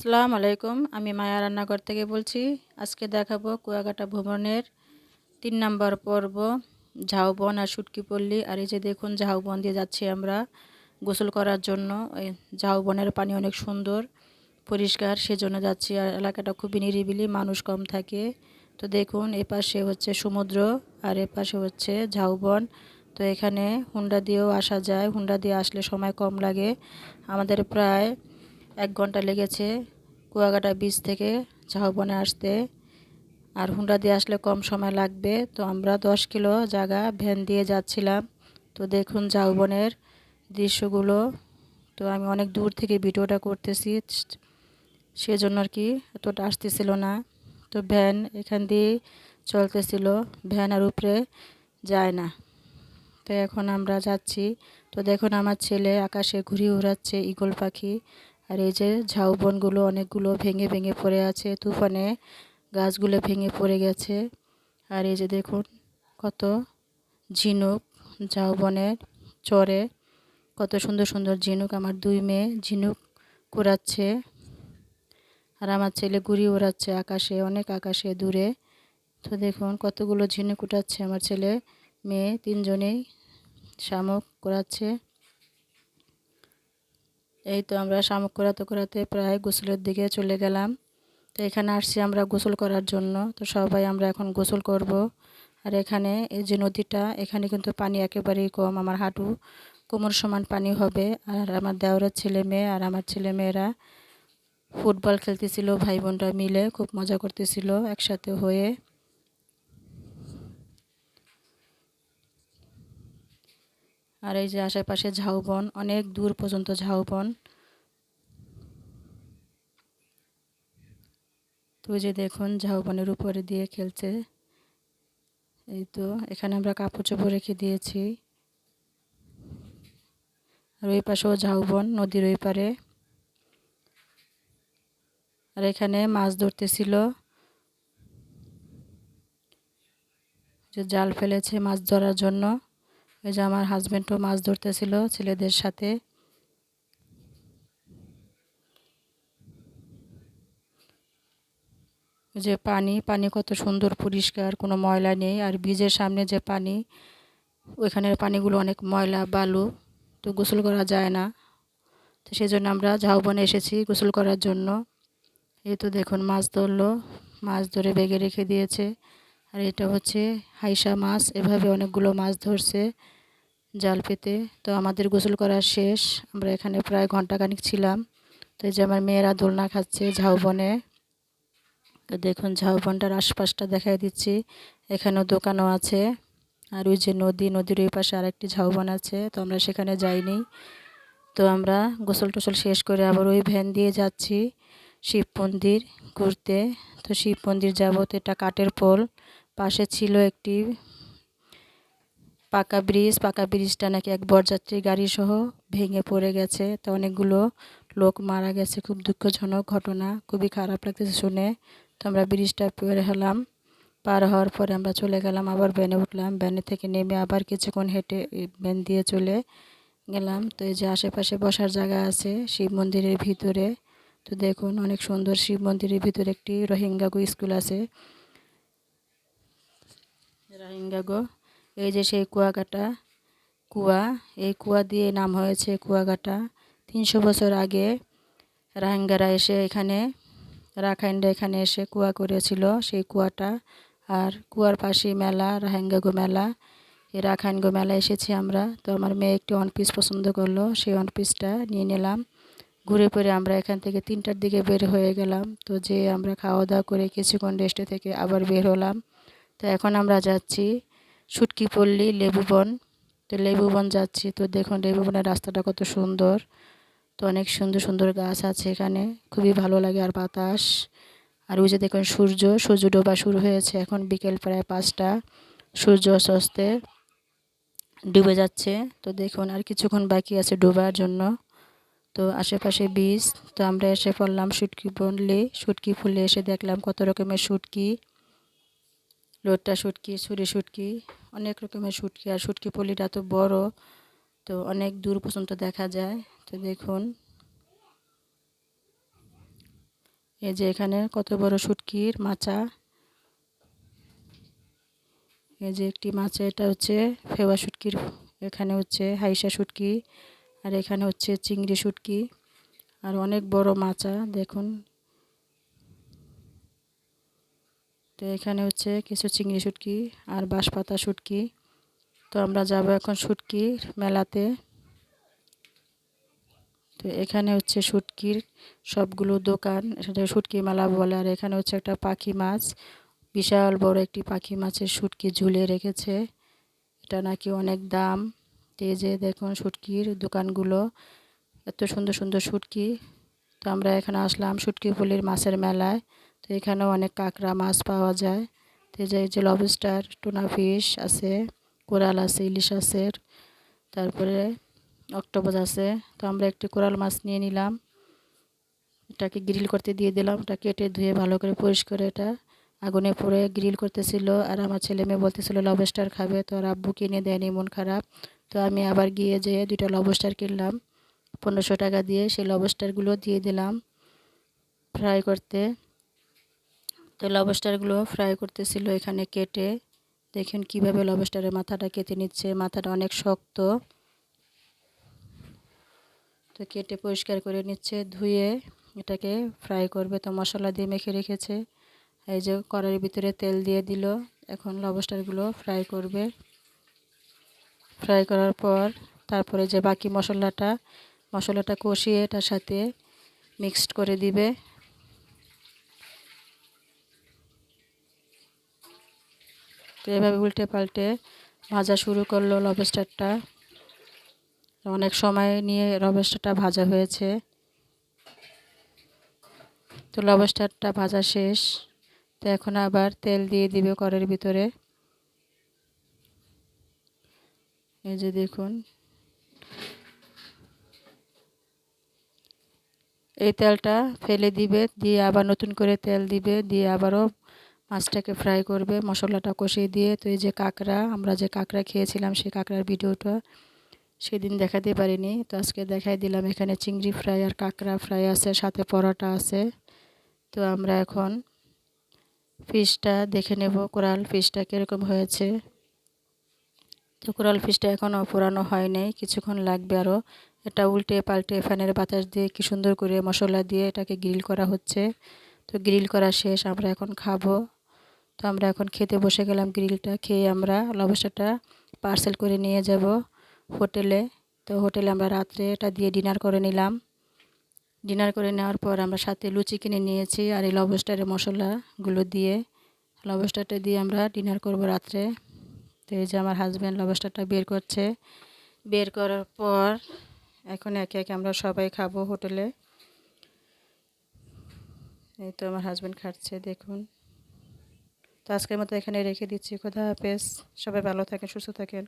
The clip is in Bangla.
আসসালামু আলাইকুম, আমি মায়া রান্নাঘর থেকে বলছি। আজকে দেখাবো কুয়াকাটা ভ্রমণের তিন নাম্বার পর্ব, ঝাউবন আর সুটকি পল্লী। আর এই যে দেখুন, ঝাউবন দিয়ে যাচ্ছি আমরা গোসল করার জন্য। এই ঝাউবনের পানি অনেক সুন্দর, পরিষ্কার, সেজন্য যাচ্ছি। আর এলাকাটা খুবই নিরিবিলি, মানুষ কম থাকে। তো দেখুন এ পাশে হচ্ছে সমুদ্র আর এ পাশে হচ্ছে ঝাউবন। তো এখানে হুন্ডা দিয়েও আসা যায়। হুন্ডা দিয়ে আসলে সময় কম লাগে। আমাদের প্রায় এক ঘণ্টা লেগেছে কুয়াকাটা বীচ থেকে ঝাউবনে আসতে। আর হুন্ডা দিয়ে আসলে কম সময় লাগবে। তো আমরা দশ কিলো জায়গা ভ্যান দিয়ে যাচ্ছিলাম। তো দেখুন ঝাউবনের দৃশ্যগুলো। তো আমি অনেক দূর থেকে ভিডিওটা করতেছি। সেজন্য আর কি এতটা আসতেছিল না। তো ভ্যান এখান দিয়ে চলতেছিল। ভ্যান আর উপরে যায় না। তো এখন আমরা যাচ্ছি। তো দেখুন আমার ছেলে আকাশে ঘুরি উড়াচ্ছে ইগল পাখি। আর এই যে ঝাউবনগুলো অনেকগুলো ভেঙে ভেঙে পড়ে আছে, তুফানে গাছগুলো ভেঙে পড়ে গেছে। আর এই যে দেখুন কত ঝিনুক ঝাউবনের চরে, কত সুন্দর সুন্দর ঝিনুক। আমার দুই মেয়ে ঝিনুক কুড়াচ্ছে আর আমার ছেলে গুড়ি ওড়াচ্ছে আকাশে, অনেক আকাশে দূরে। তো দেখুন কতগুলো ঝিনুক উঠাচ্ছে আমার ছেলে, মেয়ে তিনজনেই শামুক করাচ্ছে এই তো আমরা শামুক করাতে করাতে প্রায় গোসলের দিকে চলে গেলাম। তো এখানে আসছি আমরা গোসল করার জন্য। তো সবাই আমরা এখন গোসল করব। আর এখানে এই যে নদীটা, এখানে কিন্তু পানি একেবারেই কম। আমার হাঁটু কোমর সমান পানি হবে। আর আমার দেওরের ছেলে মেয়ে আর আমার ছেলে মেয়েরা ফুটবল খেলতেছিল, ভাই বোনরা মিলে খুব মজা করতেছিল একসাথে হয়ে। আর এই যে আশেপাশে ঝাউবন, অনেক দূর পর্যন্ত ঝাউবন। তো যে দেখুন, ঝাউবনের উপরে দিয়ে খেলছে। এই তো, এখানে আমরা কাপড় চোপড় রেখে দিয়েছি। আর ওই পাশেও ঝাউবন, নদীর ওই পারে। আর এখানে মাছ ধরতেছিল। যে জাল ফেলেছে মাছ ধরার জন্য। ওই যে আমার হাজব্যান্ডও মাছ ধরতেছিল ছেলেদের সাথে। যে পানি পানি কত সুন্দর, পরিষ্কার, কোনো ময়লা নেই। আর বীজের সামনে যে পানি, ওইখানের পানিগুলো অনেক ময়লা, বালু, তো গোসল করা যায় না। তো সেই জন্য আমরা ঝাউবনে এসেছি গোসল করার জন্য। এই তো দেখুন, মাছ ধরলো, মাছ ধরে বেগে রেখে দিয়েছে। আর এটা হচ্ছে হাইসা মাছ। এভাবে অনেকগুলো মাছ ধরছে জাল পেতে। তো আমাদের গোসল করা শেষ। আমরা এখানে প্রায় ঘন্টাখানিক ছিলাম। তো এই যে আমার মেয়েরা দোলনা খাচ্ছে ঝাউবনে। তো দেখুন ঝাউবনটার আশপাশটা দেখাই দিচ্ছি। এখানেও দোকানও আছে। আর ওই যে নদী, নদীর ওই পাশে আরেকটি ঝাউবন আছে। তো আমরা সেখানে যাইনি। তো আমরা গোসল টোসল শেষ করে আবার ওই ভ্যান দিয়ে যাচ্ছি শিব মন্দির ঘুরতে। তো শিব মন্দির যাব তো এটা কাঠের পোল। পাশে ছিল একটি পাকা ব্রিজ। পাকা ব্রিজটা নাকি এক বরযাত্রী গাড়ি সহ ভেঙে পড়ে গেছে। তো অনেকগুলো লোক মারা গেছে। খুব দুঃখজনক ঘটনা। খুবই খারাপ লাগতেছে শুনে। তো আমরা ব্রিজটা পেরে হলাম। পার হওয়ার পরে আমরা চলে গেলাম, আবার ভ্যানে উঠলাম। ভ্যানে থেকে নেমে আবার কিছুক্ষণ হেঁটে ভ্যান দিয়ে চলে গেলাম। তো এই যে আশেপাশে বসার জায়গা আছে শিব মন্দিরের ভিতরে। তো দেখুন, অনেক সুন্দর শিব মন্দিরের ভিতরে একটি রোহিঙ্গাগো স্কুল আছে। রোহিঙ্গাগো এই যে সেই কুয়াকাটা কুয়া, এই কুয়া দিয়ে নাম হয়েছে কুয়াকাটা তিনশো বছর আগে রাহিঙ্গারা এসে এখানে, রাখাইনরা এখানে এসে কুয়া করেছিল সেই কুয়াটা। আর কুয়ার পাশে মেলা রাহাঙ্গাগো মেলা, এই রাখাইনগো মেলা এসেছি আমরা। তো আমার মেয়ে একটি ওয়ান পিস পছন্দ করল, সেই ওয়ান পিসটা নিয়ে নিলাম। ঘুরে পরে আমরা এখান থেকে তিনটার দিকে বের হয়ে গেলাম। তো যে আমরা খাওয়া দাওয়া করে কিছুক্ষণ রেস্টে থেকে আবার বের হলাম। তো এখন আমরা যাচ্ছি সুটকি পল্লী লেবুবন। তো লেবুবন যাচ্ছি। তো দেখুন, লেবুবনের রাস্তাটা কত সুন্দর। তো অনেক সুন্দর সুন্দর গাছ আছে এখানে। খুবই ভালো লাগে আর বাতাস। আর ওই যে দেখুন, সূর্য সূর্য ডোবা শুরু হয়েছে। এখন বিকেল প্রায় পাঁচটা। সূর্য অস্তে ডুবে যাচ্ছে। তো দেখুন, আর কিছুক্ষণ বাকি আছে ডোবার জন্য। তো আশেপাশে বীজ। তো আমরা এসে পড়লাম শুটকি বললে শুটকি ফুলে এসে দেখলাম কত রকমের শুটকি। লোটটা শুটকি ছুরি শুটকি অনেক রকমের শুটকি আর শুটকি পলিটা তো বড়, তো অনেক দূর পর্যন্ত দেখা যায়। তো দেখুন, এই যে এখানে কত বড় শুটকির মাচা। এই যে একটি মাচা, এটা হচ্ছে ফেওয়া শুটকির এখানে হচ্ছে হাইসা শুটকি আর এখানে হচ্ছে চিংড়ি শুটকি আর অনেক বড় মাচা, দেখুন। তো এখানে হচ্ছে কিছু চিংড়ি শুটকি আর বাঁশপাতা শুটকি। তো আমরা যাব এখন শুটকির মেলাতে। তো এখানে হচ্ছে শুটকির সবগুলো দোকান, সেটা শুটকি মেলা বলে। আর এখানে হচ্ছে একটা পাখি মাছ, বিশাল বড় একটি পাখি মাছের শুটকি ঝুলে রেখেছে। এটা নাকি অনেক দাম। এই যে দেখুন শুটকির দোকানগুলো, এত সুন্দর সুন্দর শুটকি। তো আমরা এখানে আসলাম শুটকি ফুলির মাছের মেলায়। তো এখানেও অনেক কাঁকড়া মাছ পাওয়া যায়। তো এই যে লবস্টার টুনা ফিশ আছে, কোরাল আছে, ইলিশ আছে, তারপরে অক্টোপাস আছে। তো আমরা একটি কোরাল মাছ নিয়ে নিলাম। এটাকে গ্রিল করতে দিয়ে দিলাম। এটা কেটে ধুয়ে ভালো করে পরিষ্কার এটা। আগুনে পরে গ্রিল করতেছিল। আর আমার ছেলে মেয়ে বলতেছিল লবস্টার খাবে। তো আর আব্বু কিনে দেয়নি, মন খারাপ। তো আমি আবার গিয়ে যেয়ে দুইটা লবস্টার কিনলাম। পনেরোশো টাকা দিয়ে সেই লবস্টারগুলো দিয়ে দিলাম। ফ্রাই করতে। তো লবস্টারগুলো ফ্রাই করতেছিল এখানে কেটে। দেখুন কীভাবে লবস্টারের মাথাটা কেটে নিচ্ছে, মাথাটা অনেক শক্ত। তো কেটে পরিষ্কার করে নিচ্ছে, ধুয়ে এটাকে ফ্রাই করবে। তো মশলা দিয়ে মেখে রেখেছে। এই যে কড়াইয়ের ভিতরে তেল দিয়ে দিল। এখন লবস্টারগুলো ফ্রাই করবে। ফ্রাই করার পর তারপরে যে বাকি মশলাটা মশলাটা কষিয়ে এটার সাথে মিক্সড করে দিবে। তো এভাবে উল্টে পাল্টে ভাজা শুরু করল লবস্টারটা অনেক সময় নিয়ে লবস্টারটা ভাজা হয়েছে। তো লবস্টারটা ভাজা শেষ। তো এখন আবার তেল দিয়ে দিবে কড়ের ভিতরে। এই যে দেখুন। এই তেলটা ফেলে দিবে, দিয়ে আবার নতুন করে তেল দিবে, দিয়ে আবারও মাছটাকে ফ্রাই করবে, মশলাটা কষিয়ে দিয়ে। তো এই যে কাঁকড়া, আমরা যে কাঁকড়া খেয়েছিলাম, সেই কাঁকড়ার ভিডিওটা সেদিন দেখাতে পারিনি। তো আজকে দেখাই দিলাম, এখানে চিংড়ি ফ্রাই আর কাঁকড়া ফ্রাই আছে, সাথে পরোটা আছে। তো আমরা এখন ফিশটা দেখে নেব, কোরাল ফিশটা কীরকম হয়েছে। তো কোরাল ফিশটা এখনও পোড়ানো হয় নাই কিছুক্ষণ লাগবে আরও। এটা উল্টে পাল্টে ফ্যানের বাতাস দিয়ে কি সুন্দর করে মশলা দিয়ে এটাকে গ্রিল করা হচ্ছে। তো গ্রিল করা শেষ, আমরা এখন খাব। তো আমরা এখন খেতে বসে গেলাম, গ্রিলটা খেয়ে আমরা লবস্টারটা পার্সেল করে নিয়ে যাব হোটেলে। তো হোটেলে আমরা রাত্রে এটা দিয়ে ডিনার করে নিলাম। ডিনার করে নেওয়ার পর আমরা সাথে লুচি কিনে নিয়েছি আর এই লবস্টারের মশলাগুলো দিয়ে। লবস্টারটা দিয়ে আমরা ডিনার করব রাত্রে। তো এই যে আমার হাজব্যান্ড লবস্টারটা বের করছে। বের করার পর এখন একে একে আমরা সবাই খাব হোটেলে। এই তো আমার হাজব্যান্ড খাচ্ছে, দেখুন। তো আজকের মতো এখানে রেখে দিচ্ছি। খোদা হাফেজ। সবাই ভালো থাকেন সুস্থ থাকেন।